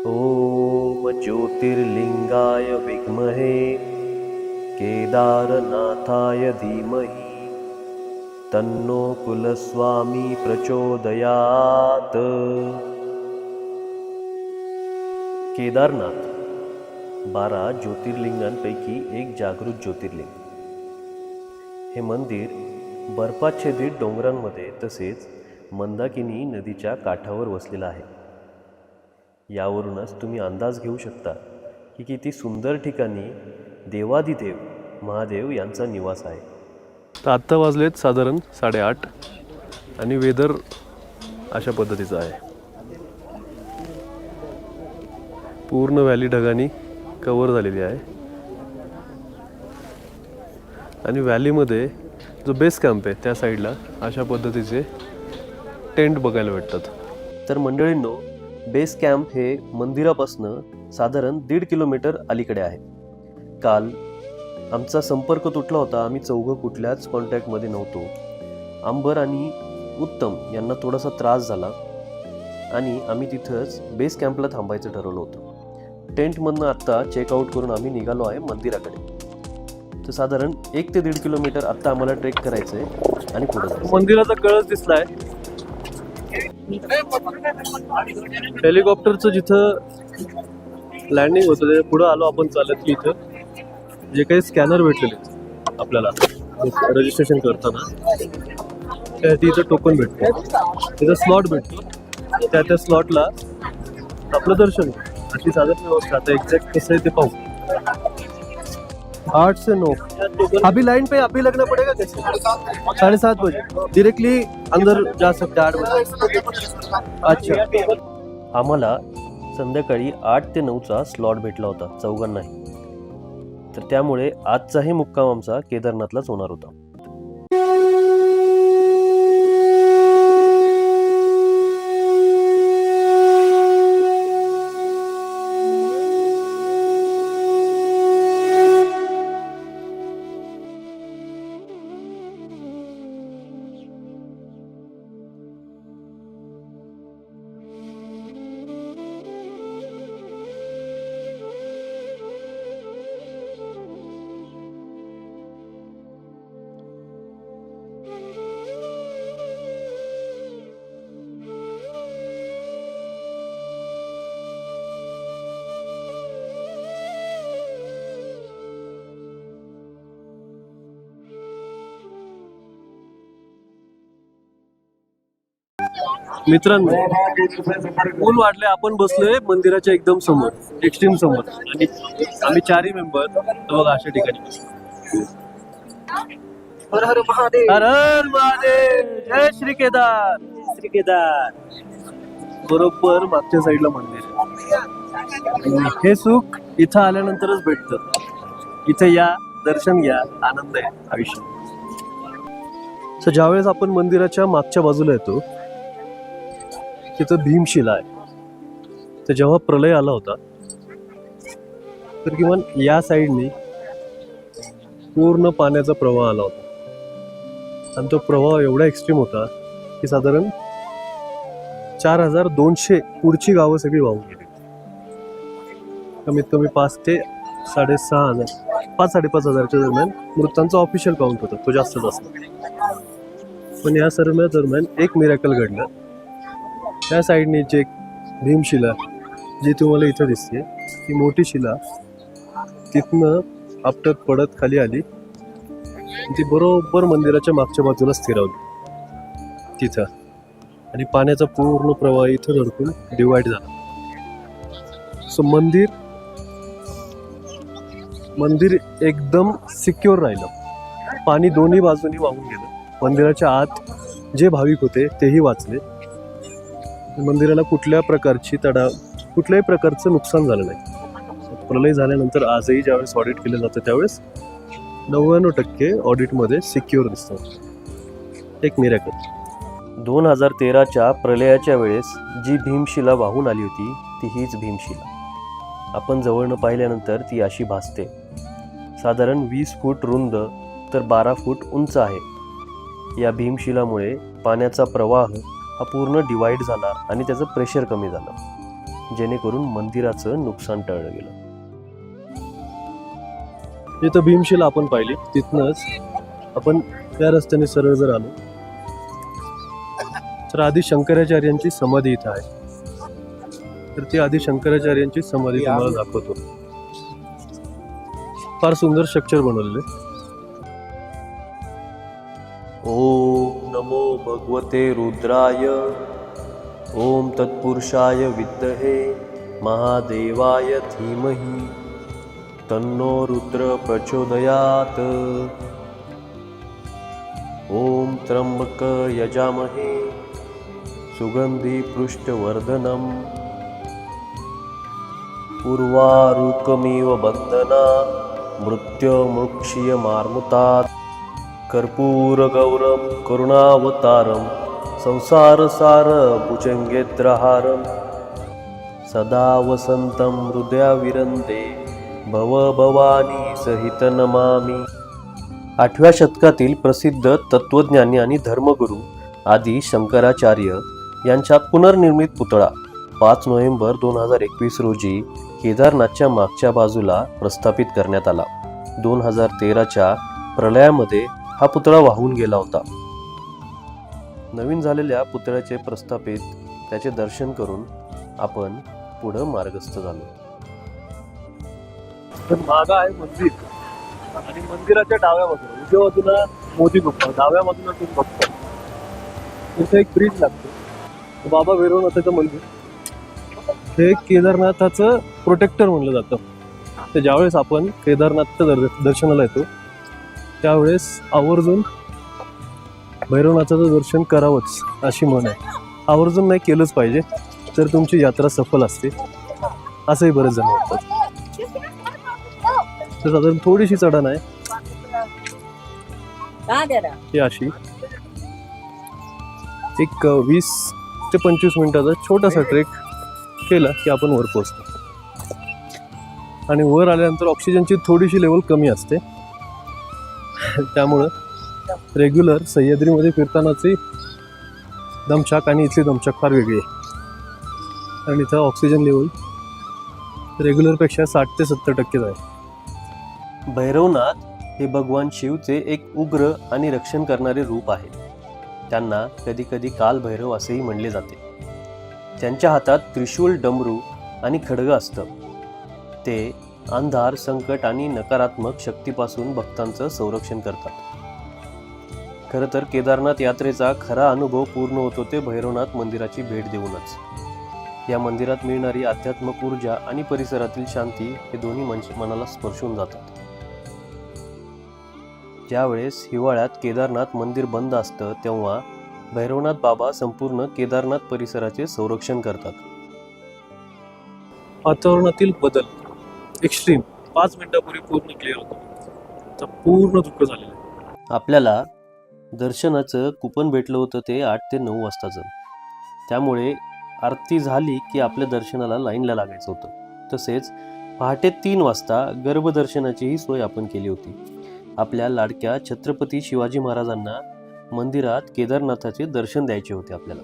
ॐ ज्योतिर्लिङ्गाय विद्महे केदारनाथाय धीमहि। तन्नो कुलस्वामी प्रचोदयात्। केदारनाथ बारा ज्योतिर्लिंगांपैकी एक जागृत ज्योतिर्लिंग। हे मंदिर बर्फाच्छेदित डोंगरांमध्ये तसेच मंदाकिनी नदीच्या काठावर वसलेलं आहे. यावरूनच तुम्ही अंदाज घेऊ शकता की किती सुंदर ठिकाणी देवादिदेव महादेव यांचा निवास आहे. तर आत्ता वाजलेत साधारण साडेआठ आणि वेदर अशा पद्धतीचं आहे. पूर्ण व्हॅली ढगांनी कवर झालेली आहे. आणि व्हॅलीमध्ये जो बेस कॅम्प आहे त्या साईडला अशा पद्धतीचे टेंट बघायला भेटतात. तर मंडळींनो बेस कॅम्प हे मंदिरापासनं साधारण दीड किलोमीटर अलीकडे आहे. काल आमचा संपर्क तुटला होता. आम्ही चौघं कुठल्याच कॉन्टॅक्टमध्ये नव्हतो. आंबर आणि उत्तम यांना थोडासा त्रास झाला आणि आम्ही तिथंच बेस कॅम्पला थांबायचं ठरवलं होतं. टेंटमधनं आत्ता चेकआउट करून आम्ही निघालो आहे मंदिराकडे. तर साधारण एक ते दीड किलोमीटर आत्ता आम्हाला ट्रेक करायचं आहे आणि पुढे मंदिराचा कळस दिसलाय. हेलिकॉप्टरचं जिथं लँडिंग होतं ते पुढं आलो आपण चालत की इथं. जे काही स्कॅनर भेटलेले आपल्याला रजिस्ट्रेशन करताना त्यासाठी इथं टोकन भेटतो. तिथं स्लॉट भेटतो. त्या त्या स्लॉटला आपलं दर्शन अशी साधारण व्यवस्था आता एक्झॅक्ट कसं आहे ते पाहू. आठ से नौ। अभी लाइन पे अभी लगना पड़ेगा कैसे? साढ़े सात बजे। डायरेक्टली अंदर जा सकते आठ बजे। अच्छा। आम्हाला संध्याकाळी आठ ते नऊचा स्लॉट भेटला होता चौघांनाही. तर त्यामुळे आजचाही मुक्काम आमचा केदारनाथलाच होणार होता. मित्रांनो ऊन वाढले आपण बसलोय मंदिराच्या एकदम समोर एक्स्ट्रीम समोर. आणि आम्ही चारही मेंबर बघा अशा ठिकाणी. हर हर महादेव. हर हर महादेव. जय श्री केदार. श्री केदार. बरोबर मागच्या साईडला मंदिर आहे. हे सुख इथं आल्यानंतरच भेटतं. इथं या दर्शन घ्या आनंद आहे आयुष्य. ज्यावेळेस आपण मंदिराच्या मागच्या बाजूला येतो तिथं भीमशिला आहे. तर जेव्हा प्रलय आला होता तर किमान या साईडने पूर्ण पाण्याचा प्रवाह आला होता. आणि तो प्रवाह एवढा एक्स्ट्रीम होता की साधारण चार हजार दोनशे पुढची गावं सगळी वाहून गेली. कमीत कमी पाच ते साडेसहा हजार पाच साडेपाच हजारच्या दरम्यान मृतांचा ऑफिशियल काउंट होता तो जास्तच जास्त पण या सर्व दरम्यान एक मिरॅकल घडलं. त्या साईडने जे भीमशिला जी तुम्हाला इथं दिसते ती मोठी शिला तिथनं आपटत पडत खाली आली. ती बरोबर मंदिराच्या मागच्या बाजूला स्थिरावली. तिथं. आणि पाण्याचा पूर्ण प्रवाह इथं धडकून डिवाइड झाला. सो मंदिर मंदिर एकदम सिक्युअर राहिलं. पाणी दोन्ही बाजूनी वाहून गेलं. मंदिराच्या आत जे भाविक होते तेही वाचले. मंदिराला कुठल्या प्रकारची तडा कुठल्याही प्रकारचं नुकसान झालं नाही. प्रलय झाल्यानंतर आजही ज्यावेळेस ऑडिट केलं जातं त्यावेळेस नव्याण्णव टक्के ऑडिटमध्ये सिक्युअर दिसतं. एक मिरॅकल दोन हजार तेराच्या प्रलयाच्या वेळेस जी भीमशिला वाहून आली होती ती हीच भीमशिला. आपण जवळनं पाहिल्यानंतर ती अशी भासते. साधारण वीस फूट रुंद तर बारा फूट उंच आहे. या भीमशिलामुळे पाण्याचा प्रवाह हा पूर्ण डिवाईड झाला आणि त्याचं प्रेशर कमी झालं. जेणेकरून मंदिराचं नुकसान टळलं गेलं. इथं भीमशिला आपण पाहिली. तिथनंच आपण त्या रस्त्याने सरळ जर आलो तर आधी शंकराचार्यांची समाधी इथं आहे. तर ती आधी शंकराचार्यांची समाधी तुम्हाला दाखवतो. फार सुंदर स्ट्रक्चर बनवलेलं भगवते रुद्राय। ॐ तत्पुरुषाय विद्महे महादेवाय धीमहि। तन्नो रुद्रप्रचोदयात् ॐ त्र्यम्बकयजामहे सुगन्धिपृष्ठवर्धनम् उर्वारुकमिव बन्धना मृत्युमुक्ष्यमार्मुतात्। कर्पूरगौरं करुणावतारं संसारसार भुजंगेद्रहारम सदा वसन्तं भव भवभवानी सहित नमामी। आठव्या शतकातील प्रसिद्ध तत्वज्ञानी आणि धर्मगुरू आदी शंकराचार्य यांचा पुनर्निर्मित पुतळा पाच नोव्हेंबर दोन हजार एकवीस रोजी केदारनाथच्या मागच्या बाजूला प्रस्थापित करण्यात आला. दोन हजार तेराच्या प्रलयामध्ये हा पुतळा वाहून गेला होता. नवीन झालेल्या पुतळ्याचे प्रस्थापित त्याचे दर्शन करून आपण पुढं मार्गस्थ झालो. तर आहे मंदिर आणि मंदिराच्या डाव्या बाजूला उजव्या बाजूला मोदी गुप्ता डाव्या बाजूला तुम्ही बघता तिथे एक ब्रिज लागतो. बाबा भैरवनाथाचं मंदिर. हे केदारनाथाचं प्रोटेक्टर म्हणलं जातं. तर ज्यावेळेस आपण केदारनाथच्या दर्श दर्शनाला येतो त्यावेळेस आवर्जून भैरवनाथाचं दर्शन करावंच अशी म्हण आहे. आवर्जून नाही केलंच पाहिजे तर तुमची यात्रा सफल असते. असंही बरेच जण वाटतात तर साधारण थोडीशी चढण आहे. ही अशी. एक वीस ते पंचवीस मिनिटाचा छोटासा ट्रेक केला की आपण वर पोहोचतो. आणि वर आल्यानंतर ऑक्सिजनची थोडीशी लेवल कमी असते. त्यामुळं रेग्युलर सह्याद्रीमध्ये फिरतानाची दमछाक आणि इथली दमछाक फार वेगळी आहे. आणि इथं ऑक्सिजन लेवल रेग्युलरपेक्षा साठ ते सत्तर टक्केच आहे. भैरवनाथ हे भगवान शिवचे एक उग्र आणि रक्षण करणारे रूप आहे. त्यांना कधी कधी असेही म्हणले जाते. त्यांच्या हातात त्रिशूल डमरू आणि खडग असतं. ते अंधार संकट आणि नकारात्मक शक्तीपासून भक्तांचं संरक्षण करतात. खरं तर केदारनाथ यात्रेचा खरा अनुभव पूर्ण होतो ते भैरवनाथ मंदिराची भेट देऊनच. या मंदिरात मिळणारी आध्यात्मिक ऊर्जा आणि परिसरातील शांती हे दोन्ही मन मनाला स्पर्शून जातात. ज्यावेळेस हिवाळ्यात केदारनाथ मंदिर बंद असतं तेव्हा भैरवनाथ बाबा संपूर्ण केदारनाथ परिसराचे संरक्षण करतात. वातावरणातील बदल एक्स्ट्रीम पाच मिनिटापूर्वी पूर्ण क्लिअर होतो. तर पूर्ण दुःख झालेलं आहे. आपल्याला दर्शनाचं कुपन भेटलं होतं ते आठ ते नऊ वाजताचं. त्यामुळे आरती झाली की आपल्या दर्शनाला लाईनला लागायचं होतं. तसेच पहाटे तीन वाजता गर्भदर्शनाचीही सोय आपण केली होती. आपल्या लाडक्या छत्रपती शिवाजी महाराजांना मंदिरात केदारनाथाचे दर्शन द्यायचे होते आपल्याला.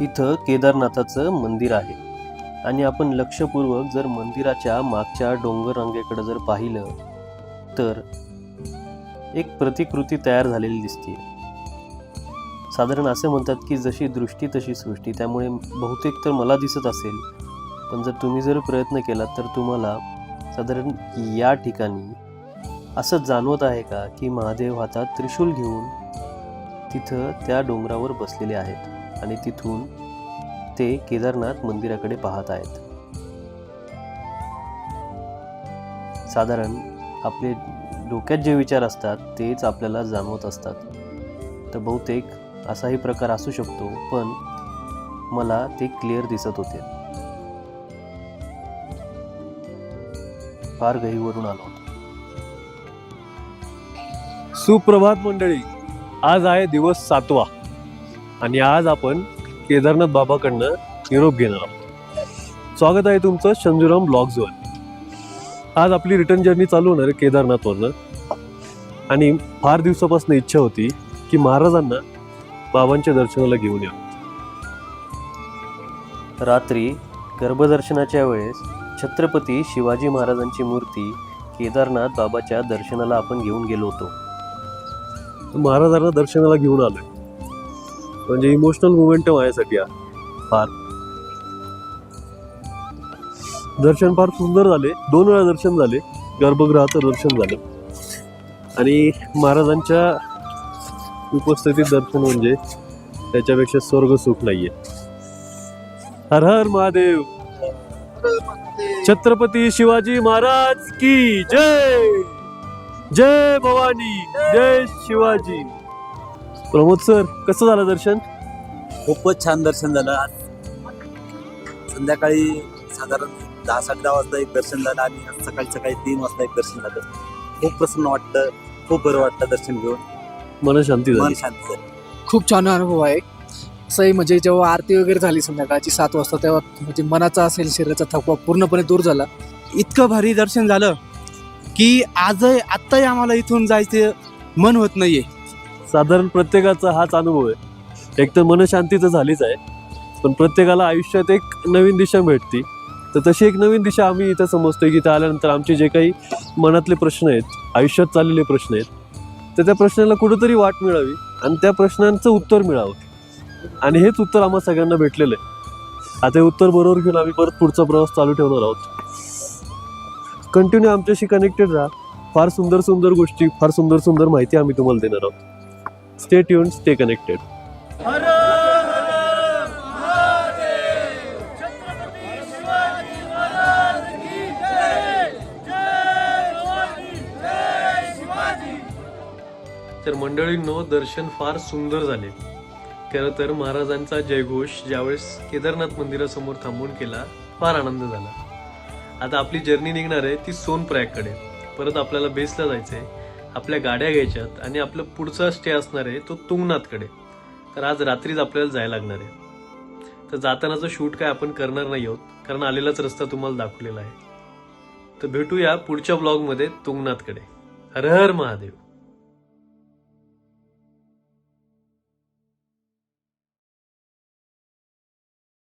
इथं केदारनाथाचं मंदिर आहे. आणि आपण लक्षपूर्वक जर मंदिराच्या मागच्या डोंगर रांगेकडे जर पाहिलं तर एक प्रतिकृती तयार झालेली दिसते साधारण असे म्हणतात की जशी दृष्टी तशी सृष्टी. त्यामुळे बहुतेक तर मला दिसत असेल पण जर तुम्ही जर प्रयत्न केला तर तुम्हाला साधारण या ठिकाणी असं जाणवत आहे का की महादेव हातात त्रिशूल घेऊन तिथं त्या डोंगरावर बसलेले आहेत? आणि तिथून ते केदारनाथ मंदिराकडे पाहत आहेत. साधारण आपले डोक्यात जे विचार असतात तेच आपल्याला जाणवत असतात. तर बहुतेक असाही प्रकार असू शकतो पण मला ते क्लिअर दिसत होते. फार गहीवरून आलो. सुप्रभात मंडळी आज आहे दिवस सातवा. आणि आज आपण केदारनाथ बाबाकडनं निरोप घेणार आहोत. स्वागत आहे तुमचं शंजूराम ब्लॉग्सवर. आज आपली रिटर्न जर्नी चालू होणार आहे केदारनाथवरनं. आणि फार दिवसापासून इच्छा होती की महाराजांना बाबांच्या दर्शनाला घेऊन या रात्री गर्भदर्शनाच्या वेळेस छत्रपती शिवाजी महाराजांची मूर्ती केदारनाथ बाबाच्या दर्शनाला आपण घेऊन गेलो होतो. महाराजांना दर्शनाला घेऊन आलोय. म्हणजे इमोशनल मुवमेंट माझ्यासाठी फार. दर्शन फार सुंदर झाले. दोन वेळा दर्शन झाले. गर्भगृहाचं दर्शन झालं. आणि महाराजांच्या उपस्थितीत दर्शन म्हणजे त्याच्यापेक्षा स्वर्ग सुख नाहीये. हर हर महादेव. छत्रपती शिवाजी महाराज की जय. जय भवानी. जय शिवाजी. प्रमोद सर कसं झालं दर्शन? खूपच छान दर्शन झालं. आज संध्याकाळी साधारण दहा साडे दहा वाजता एक दर्शन झालं आणि आज सकाळी सकाळी तीन वाजता एक दर्शन झालं. खूप प्रसन्न वाटतं खूप बरं वाटतं दर्शन घेऊन. मन शांती मन झाली शांत झालं. खूप छान अनुभव आहे. असंही म्हणजे जेव्हा आरती वगैरे झाली संध्याकाळची सात वाजता तेव्हा म्हणजे मनाचा असेल शरीराचा थकवा पूर्णपणे दूर झाला. इतकं भारी दर्शन झालं की आजही आत्ताही आम्हाला इथून जायचं मन होत नाहीये. साधारण प्रत्येकाचा हाच अनुभव आहे. एक तर मनशांती तर झालीच आहे पण प्रत्येकाला आयुष्यात एक नवीन दिशा भेटती. तर तशी एक नवीन दिशा आम्ही इथं समजतोय की इथं आल्यानंतर आमचे जे काही मनातले प्रश्न आहेत आयुष्यात चाललेले प्रश्न आहेत तर त्या प्रश्नाला कुठंतरी वाट मिळावी आणि त्या प्रश्नांचं उत्तर मिळावं. आणि हेच उत्तर आम्हा सगळ्यांना भेटलेलं आहे. आता हे उत्तर बरोबर घेऊन आम्ही परत पुढचा प्रवास चालू ठेवणार आहोत. कंटिन्यू आमच्याशी कनेक्टेड राहा. फार सुंदर सुंदर गोष्टी फार सुंदर सुंदर माहिती आम्ही तुम्हाला देणार आहोत. स्टे ट्यून स्टे कनेक्टेड तर मंडळींनो दर्शन फार सुंदर झाले. खरं तर महाराजांचा जयघोष ज्यावेळेस केदारनाथ मंदिरासमोर थांबून केला फार आनंद झाला. आता आपली जर्नी निघणार आहे ती सोनप्रयागकडे. परत आपल्याला बेसला जायचं आहे आपल्या गाड्या घ्यायच्यात आणि आपलं पुढचा स्टे असणार आहे तो तुंगनाथकडे. तर आज रात्रीच आपल्याला जायला लागणार आहे. तर जातानाचं शूट काय आपण करणार नाही आहोत कारण आलेलाच रस्ता तुम्हाला दाखवलेला आहे. तर भेटूया पुढच्या ब्लॉगमध्ये तुंगनाथकडे. हर हर महादेव.